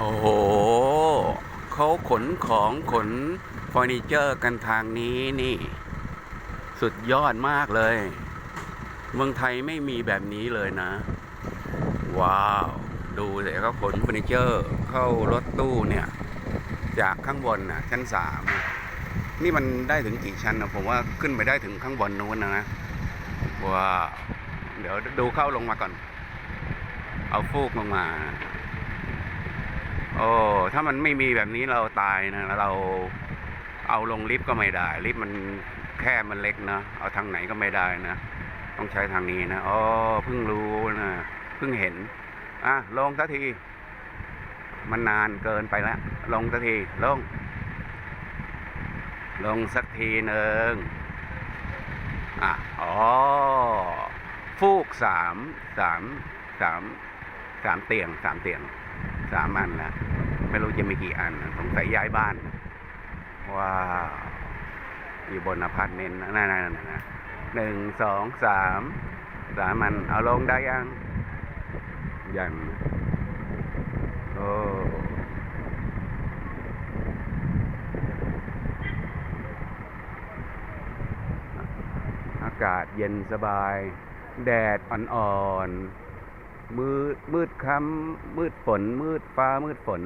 โอ้โหเขาขนของขนเฟอร์นิเจอร์กันทางนี้นี่ สุดยอดมากเลย เมืองไทยไม่มีแบบนี้เลยนะ ว้าว ดูเลยเขาขนเฟอร์นิเจอร์เข้ารถตู้เนี่ย จากข้างบนน่ะ ชั้นสามนี่มันได้ถึงกี่ชั้นนะผมว่าขึ้นไปได้ถึงข้างบนนู้นนะว้าวเดี๋ยวดูเข้าลงมาก่อน เอาฟูกลงมา โอ้ถ้ามันไม่มีแบบนี้เราตายนะเราเอาลงลิฟต์ก็ไม่ได้ ลิฟต์มันแค่มันเล็กนะเอาทางไหนก็ไม่ได้นะต้องใช้ทางนี้นะอ๋อเพิ่งรู้นะเพิ่งเห็นอะลงสักที มันนานเกินไปแล้วลงสักทีลง ลงสักทีหนึ่งอะอ๋อฟูกสามสามสามสามเตียงสามเตียง สามอันแล้วไม่รู้จะมีกี่อันสงสัยย้ายบ้านว้าอยู่บนอพาร์ตเมนต์นะนั่นนั่นนะหนึ่งสองสามสามอันเอาลงได้ยังยังโอ้อากาศเย็นสบาย แดดอ่อนๆ มืดมืดค่ำมืดฝน มืดฟ้ามืดฝน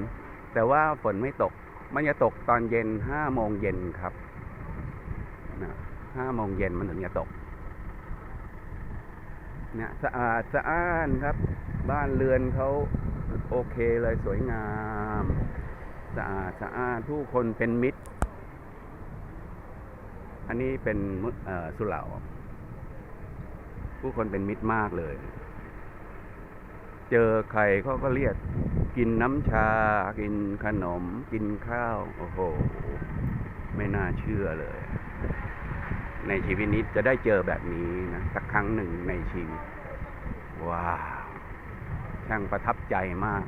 แต่ว่าฝนไม่ตก มันจะตกตอนเย็นห้าโมงเย็นครับห้าโมงเย็นมันถึงจะตกเนี่ยสะอาดสะอ้านครับ บ้านเรือนเขาโอเคเลยสวยงาม สะอาดสะอ้านผู้คนเป็นมิตร อันนี้เป็นมุเอ่อสุเหร่าผู้คนเป็นมิตรมากเลย เจอใครเขาก็เรียกกินน้ำชา กินขนม กินข้าว โอ้โห ไม่น่าเชื่อเลย ในชีวิตนี้จะได้เจอแบบนี้นะสักครั้งหนึ่งในชีวิต ว้าว ช่างประทับใจมาก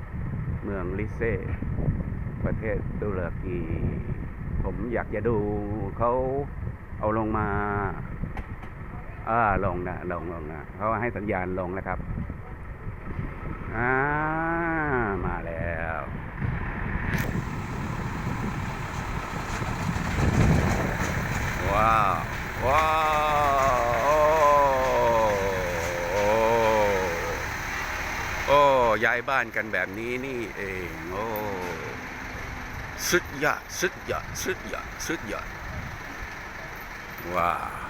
เมืองลิเซ่ ประเทศตุรกี ผมอยากจะดูเขาเอาลงมาอ่าลงนะ ลงลงนะเขาให้สัญญาณลงนะครับ อ่ามาแล้วว้าวว้าวโอ้โอ้ย้ายบ้านกันแบบนี้นี่เองโอ้สุดยอดสุดยอดสุดยอดสุดยอดว้าว